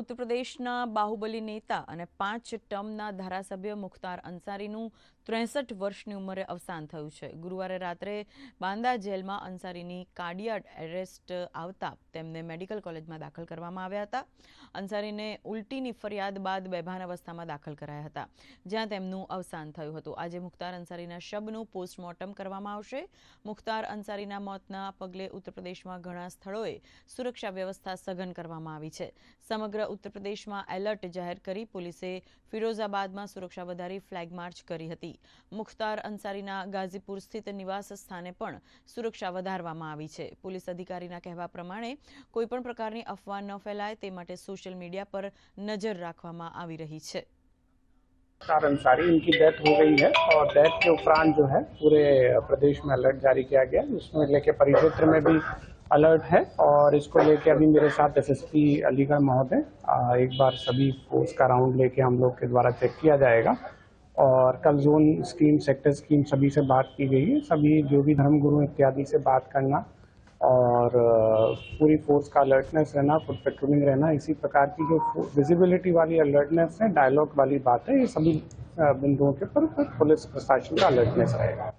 ઉત્તર પ્રદેશના બાહુબલી નેતા અને પાંચ ટર્મના ધારાસભ્ય મુખ્તાર અંસારીનું ત્રેસઠ વર્ષની ઉંમરે અવસાન થયું છે. ગુરુવારે રાત્રે બાંદા જેલમાં અંસારીની કાર્ડિયાડ એરેસ્ટ આવતા તેમને મેડિકલ કોલેજમાં દાખલ કરવામાં આવ્યા હતા. અંસારીને ઉલટીની ફરિયાદ બાદ બેભાન અવસ્થામાં દાખલ કરાયા હતા, જ્યાં તેમનું અવસાન થયું હતું. આજે મુખ્તાર અંસારીના શબનું પોસ્ટમોર્ટમ કરવામાં આવશે. મુખ્તાર અંસારીના મોતના પગલે ઉત્તર પ્રદેશમાં ઘણા સ્થળોએ સુરક્ષા વ્યવસ્થા સઘન કરવામાં આવી છે. સમગ્ર ઉત્તર પ્રદેશમાં એલર્ટ જાહેર કરી પોલીસે ફિરોઝાબાદમાં સુરક્ષા વધારી ફ્લેગ માર્ચ કરી હતી મુખ્તાર અંસારીના ગાઝીપુર સ્થિત નિવાસ સ્થાને પણ સુરક્ષા વધારવામાં આવી છે પોલીસ અધિકારીના કહેવા પ્રમાણે કોઈપણ પ્રકારની અફવા ન ફેલાય તે માટે સોશિયલ મીડિયા પર નજર રાખવામાં આવી રહી છે मुख्तार अंसारी इनकी डेथ हो गई है और डेथ के उपरांत जो है पूरे प्रदेश में अलर्ट जारी किया गया है इसमें लेके परिक्षेत्र में भी अलर्ट है और इसको लेके अभी मेरे साथ एसएसपी अलीगढ़ महोदय एक बार सभी फोर्स का राउंड लेके हम लोग के द्वारा चेक किया जाएगा। और कल जोन स्कीम सेक्टर स्कीम सभी से बात की गई है। सभी जो भी धर्मगुरु इत्यादि से बात करना और पूरी फोर्स का अलर्टनेस रहना फुट पेट्रोलिंग रहना, इसी प्रकार की जो विजिबिलिटी वाली अलर्टनेस है डायलॉग वाली बात है, ये सभी बिंदुओं के ऊपर पुलिस प्रशासन का अलर्टनेस रहेगा।